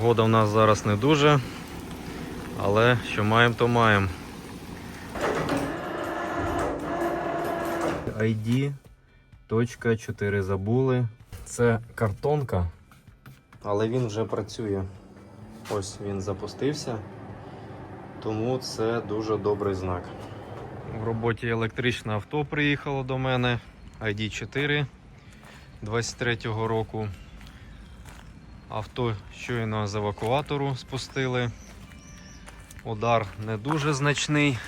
Погода в нас зараз не дуже, але що маємо, то маємо. ID. Точка 4 забули. Це картонка, але він вже працює. Ось він запустився, тому це дуже добрий знак. В роботі електричне авто приїхало до мене ID 4 23-го року. Авто щойно з евакуатору спустили. Удар не дуже значний.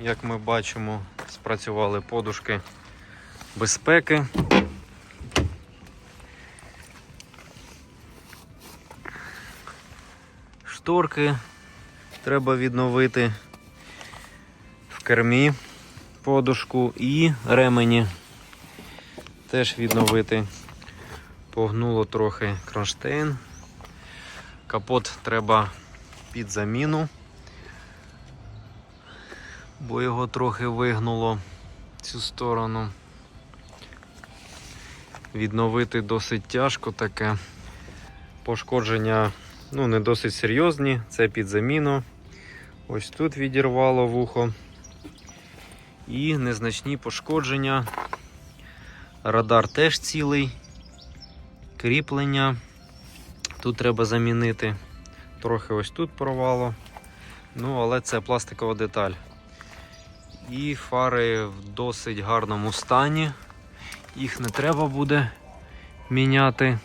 Як ми бачимо, спрацювали подушки безпеки. Шторки треба відновити в кермі подушку і ремені теж відновити. Погнуло трохи кронштейн. Капот треба під заміну, бо його трохи вигнуло в цю сторону. Відновити досить тяжко таке. Пошкодження ну, не досить серйозні, це під заміну. Ось тут відірвало вухо. І незначні пошкодження. Радар теж цілий кріплення. Тут треба замінити. Трохи ось тут порвало. Ну, але це пластикова деталь. І фари в досить гарному стані. Їх не треба буде міняти.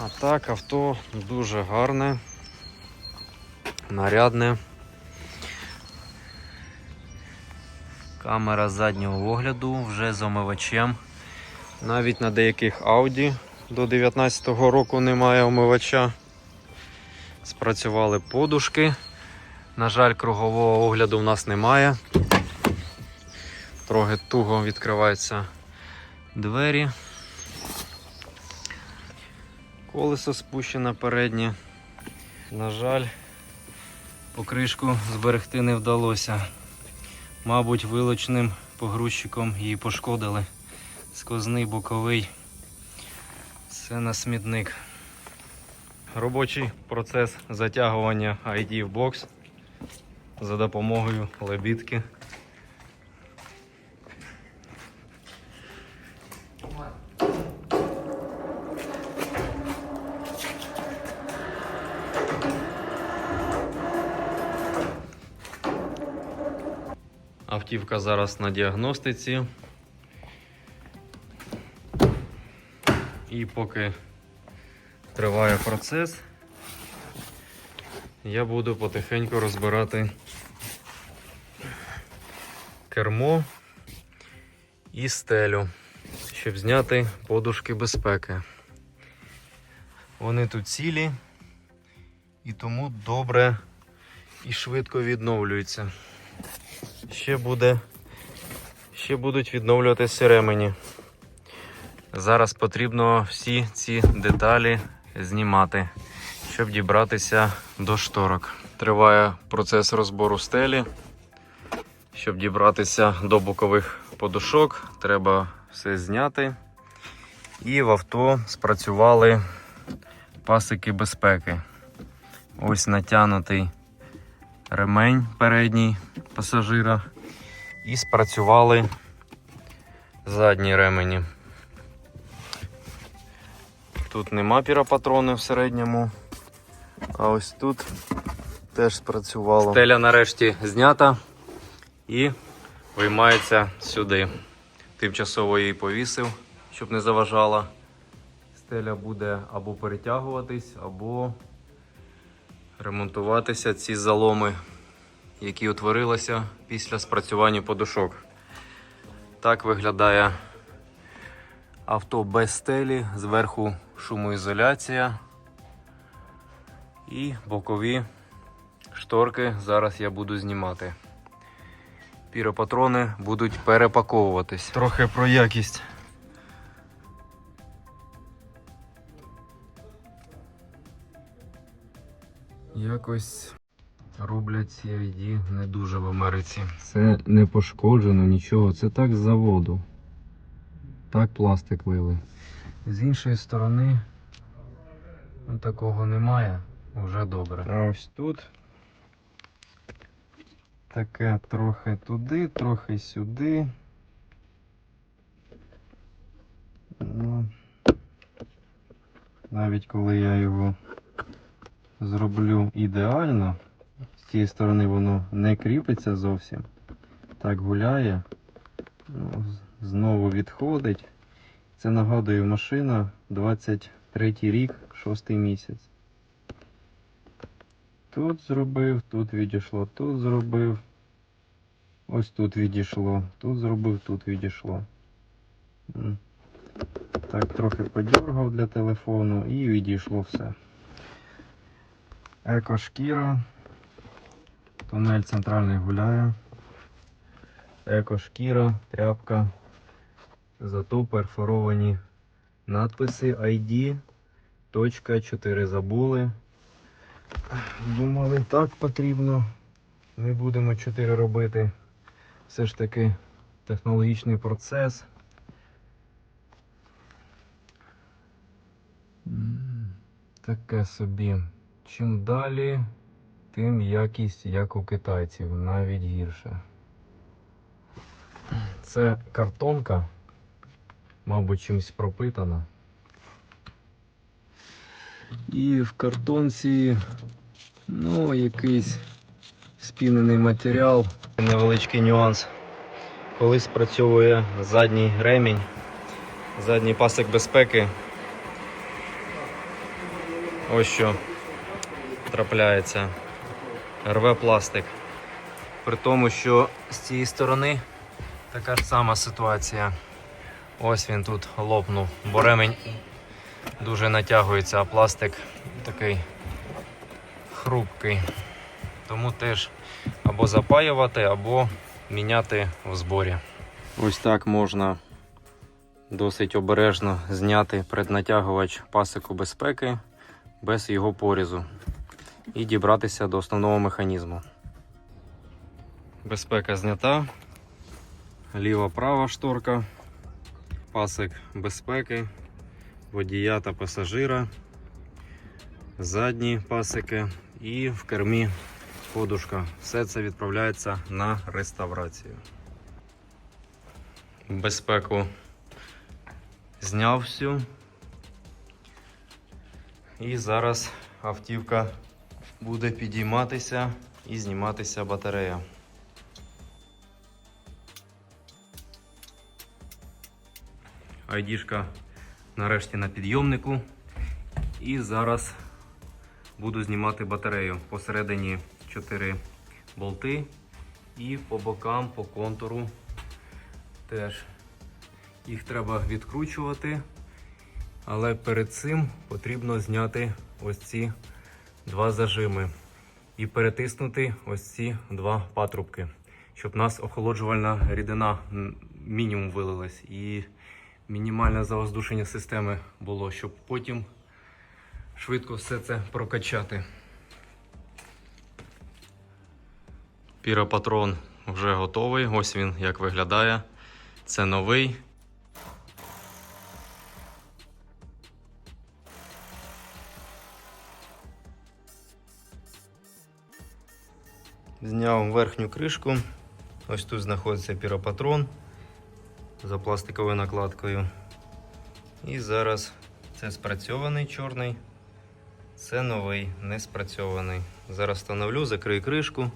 А так, авто дуже гарне, нарядне. Камера заднього огляду вже з омивачем. Навіть на деяких Audi до 2019 року немає омивача. Спрацювали подушки. На жаль, кругового огляду в нас немає. Трохи туго відкриваються двері. Колесо спущене переднє. На жаль, покришку зберегти не вдалося. Мабуть, вилочним погрузчиком її пошкодили сквозний боковий. Це на смітник. Робочий процес затягування ID в бокс за допомогою лебідки. Автівка зараз на діагностиці. І поки триває процес, я буду потихеньку розбирати кермо і стелю, щоб зняти подушки безпеки. Вони тут цілі і тому добре і швидко відновлюються. Ще буде, ще будуть відновлюватися ремені. Зараз потрібно всі ці деталі знімати, щоб дібратися до шторок. Триває процес розбору стелі. Щоб дібратися до бокових подушок, треба все зняти. І в авто спрацювали пасики безпеки. Ось натягнутий ремень передній пасажира. І спрацювали задні ремені. Тут нема піропатрони в середньому. А ось тут теж спрацювало. Стеля нарешті знята і виймається сюди. Тимчасово її повісив, щоб не заважала. Стеля буде або перетягуватись, або ремонтуватися ці заломи, які утворилися після спрацювання подушок. Так виглядає авто без стелі, зверху шумоізоляція і бокові шторки зараз я буду знімати. Піропатрони будуть перепаковуватись. Трохи про якість. Якось роблять CID не дуже в Америці. Це не пошкоджено нічого, це так з заводу. Так пластик лили. З іншої сторони ну, такого немає, вже добре. А ось тут таке трохи туди, трохи сюди. Ну, навіть коли я його зроблю ідеально, з цієї сторони воно не кріпиться зовсім. Так гуляє. Ну, знову відходить. Це нагадує машина 23 рік, 6 місяць. Тут зробив, тут відійшло, тут зробив. Ось тут відійшло, тут зробив, тут відійшло. Так, трохи подергав для телефону і відійшло все. Екошкіра. Тунель центральний гуляє. Екошкіра, тряпка. Зато перфоровані надписи ID. Точка 4 забули. Думали, так потрібно. Не будемо 4 робити. Все ж таки технологічний процес. Таке собі. Чим далі, тим якість, як у китайців, навіть гірше. Це картонка, мабуть, чимось пропитана. І в картонці, ну, якийсь спінений матеріал. Невеличкий нюанс. Коли спрацьовує задній ремінь, задній пасик безпеки. Ось що трапляється. Рве пластик. При тому, що з цієї сторони така ж сама ситуація. Ось він тут лопнув, бо ремень дуже натягується, а пластик такий хрупкий. Тому теж або запаювати, або міняти в зборі. Ось так можна досить обережно зняти преднатягувач пасику безпеки без його порізу і дібратися до основного механізму. Безпека знята, ліва права шторка, пасик безпеки, водія та пасажира, задні пасики і в кермі подушка. Все це відправляється на реставрацію. Безпеку зняв всю. І зараз автівка буде підійматися і зніматися батарея. Айдішка нарешті на підйомнику. І зараз буду знімати батарею. Посередині 4 болти і по бокам, по контуру теж. Їх треба відкручувати. Але перед цим потрібно зняти ось ці два зажими і перетиснути ось ці два патрубки, щоб у нас охолоджувальна рідина мінімум вилилась і мінімальне завоздушення системи було, щоб потім швидко все це прокачати. Піропатрон вже готовий. Ось він як виглядає. Це новий. Зняв верхню кришку. Ось тут знаходиться піропатрон за пластиковою накладкою. І зараз це спрацьований чорний, це новий, не спрацьований. Зараз встановлю, закрию кришку,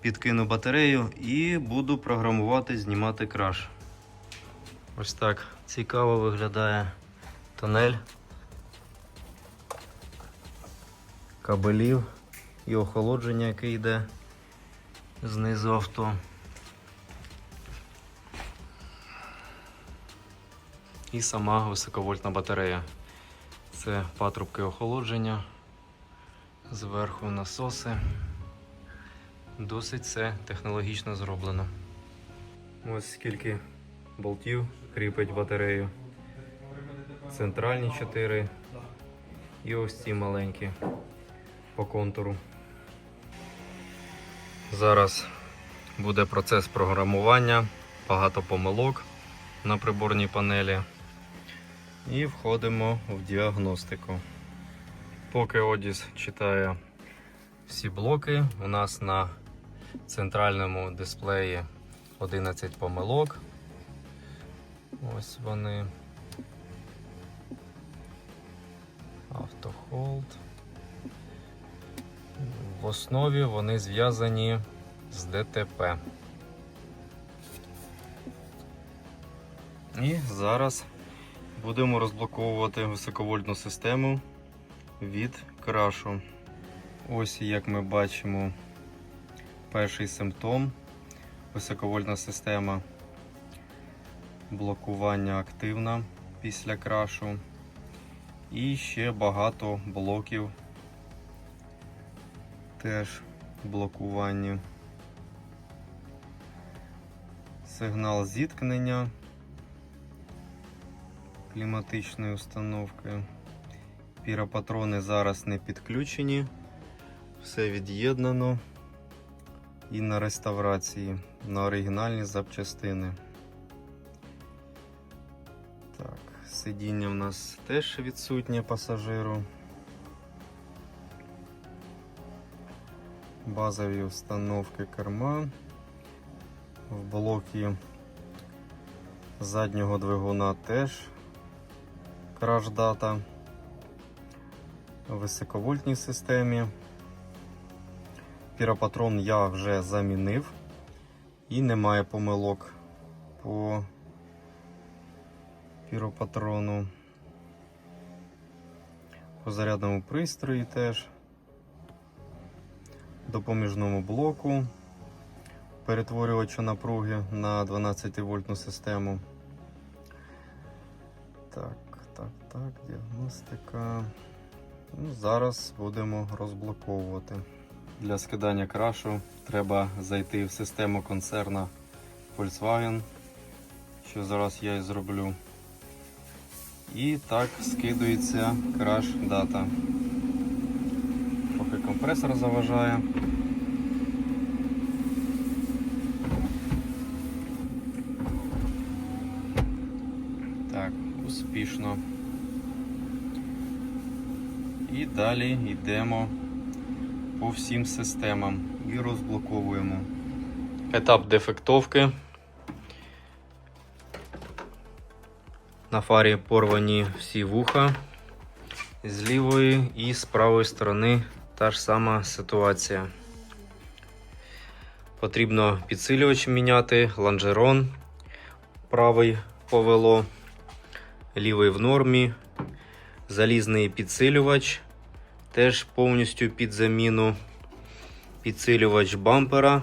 підкину батарею і буду програмувати, знімати краш. Ось так цікаво виглядає тунель кабелів і охолодження, яке йде знизу авто. І сама високовольтна батарея. Це патрубки охолодження, зверху насоси. Досить це технологічно зроблено. Ось скільки болтів кріпить батарею. Центральні 4 і ось ці маленькі по контуру. Зараз буде процес програмування, багато помилок на приборній панелі. І входимо в діагностику. Поки Одіс читає всі блоки, у нас на центральному дисплеї 11 помилок. Ось вони. Автохолд. В основі вони зв'язані з ДТП. І зараз будемо розблоковувати високовольтну систему від крашу. Ось як ми бачимо перший симптом. Високовольтна система блокування активна після крашу. І ще багато блоків теж блокування. Сигнал зіткнення кліматичної установки. Піропатрони зараз не підключені, все від'єднано і на реставрації на оригінальні запчастини. Так, сидіння в нас теж відсутнє пасажиру. Базові установки керма. В блокі заднього двигуна теж краш-дата. В високовольтній системі. Піропатрон я вже замінив і немає помилок по піропатрону. По зарядному пристрої теж. Допоміжному блоку перетворювача напруги на 12 вольтну систему. Так, так, так, діагностика. Ну, зараз будемо розблоковувати. Для скидання крашу треба зайти в систему концерна Volkswagen, що зараз я і зроблю. І так скидується краш дата. Трохи компресор заважає. Так, успішно. І далі йдемо по всім системам і розблоковуємо. Етап дефектовки. На фарі порвані всі вуха. З лівої і з правої сторони та ж сама ситуація. Потрібно підсилювач міняти, лонжерон правий повело, лівий в нормі, залізний підсилювач теж повністю під заміну. Підсилювач бампера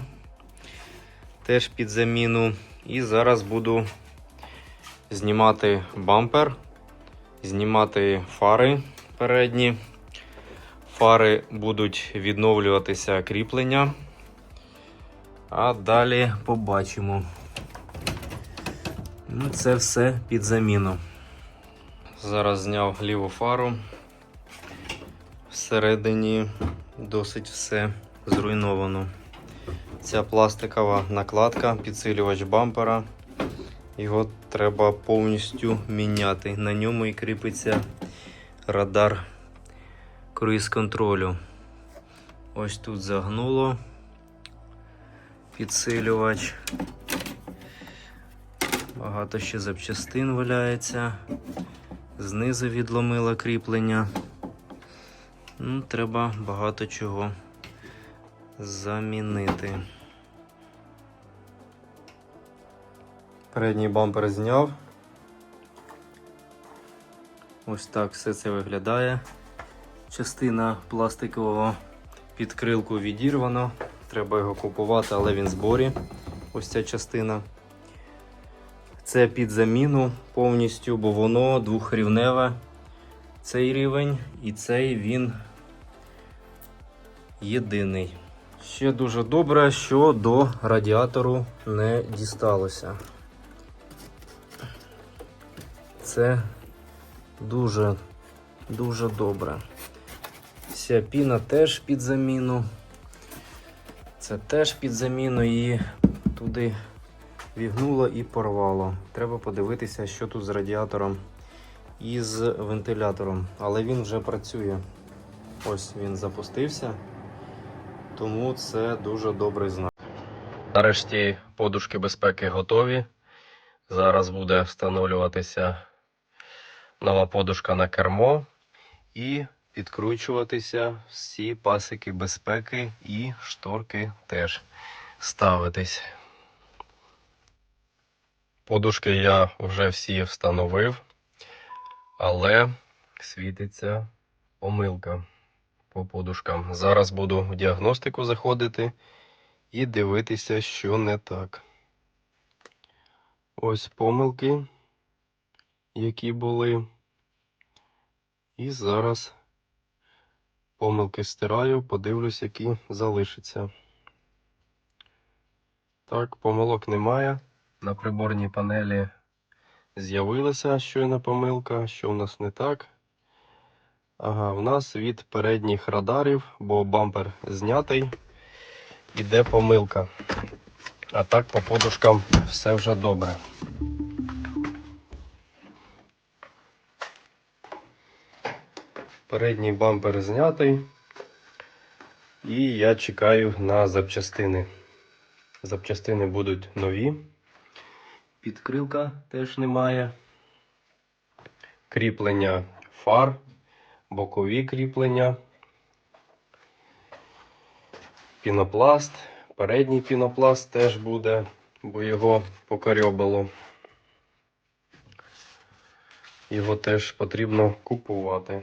теж під заміну. І зараз буду знімати бампер, знімати фари передні. Фари будуть відновлюватися кріплення. А далі побачимо. Ну, це все під заміну. Зараз зняв ліву фару. Всередині досить все зруйновано. Ця пластикова накладка, підсилювач бампера. Його треба повністю міняти. На ньому і кріпиться радар круїз контролю. Ось тут загнуло підсилювач. Багато ще запчастин валяється. Знизу відломило кріплення. Ну, треба багато чого замінити. Передній бампер зняв. Ось так все це виглядає. Частина пластикового підкрилку відірвано. Треба його купувати, але він в зборі. Ось ця частина. Це під заміну повністю, бо воно двохрівневе. Цей рівень і цей він єдиний. Ще дуже добре, що до радіатору не дісталося. Це дуже, дуже добре. Вся піна теж під заміну. Це теж під заміну і туди вігнуло і порвало. Треба подивитися, що тут з радіатором із вентилятором, але він вже працює. Ось він запустився, тому це дуже добрий знак. Нарешті подушки безпеки готові. Зараз буде встановлюватися нова подушка на кермо і підкручуватися всі пасики безпеки і шторки теж ставитись. Подушки я вже всі встановив, але світиться помилка по подушкам. Зараз буду в діагностику заходити і дивитися, що не так. Ось помилки, які були. І зараз помилки стираю, подивлюсь, які залишаться. Так, помилок немає. На приборній панелі з'явилася щойно помилка, що в нас не так. Ага, в нас від передніх радарів, бо бампер знятий, іде помилка. А так по подушкам все вже добре. Передній бампер знятий. І я чекаю на запчастини. Запчастини будуть нові. Підкрилка теж немає. Кріплення фар, бокові кріплення. Пінопласт. Передній пінопласт теж буде, бо його покарьобало. Його теж потрібно купувати.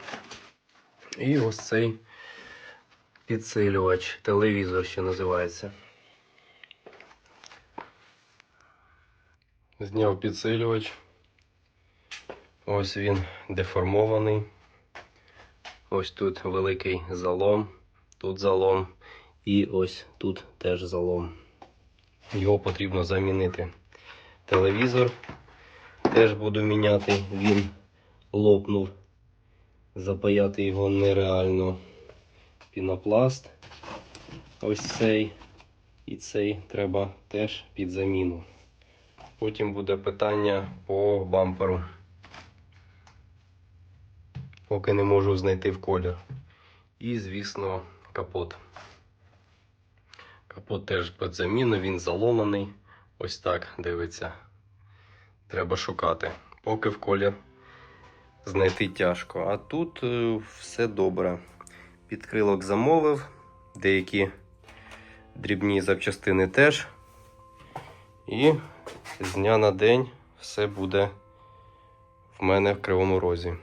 І ось цей підсилювач, телевізор ще називається. Зняв підсилювач. Ось він деформований. Ось тут великий залом, тут залом і ось тут теж залом. Його потрібно замінити. Телевізор теж буду міняти, він лопнув. Запаяти його нереально. Пінопласт. Ось цей і цей треба теж під заміну. Потім буде питання по бамперу. Поки не можу знайти в колір. І, звісно, капот. Капот теж під заміну, він заломаний. Ось так дивиться. Треба шукати. Поки в колір знайти тяжко. А тут е, все добре. Підкрилок замовив, деякі дрібні запчастини теж. І з дня на день все буде в мене в кривому розі.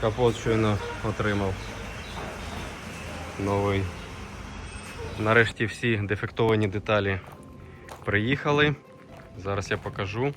Капот щойно отримав. Новий. Нарешті всі дефектовані деталі приїхали. Зараз я покажу.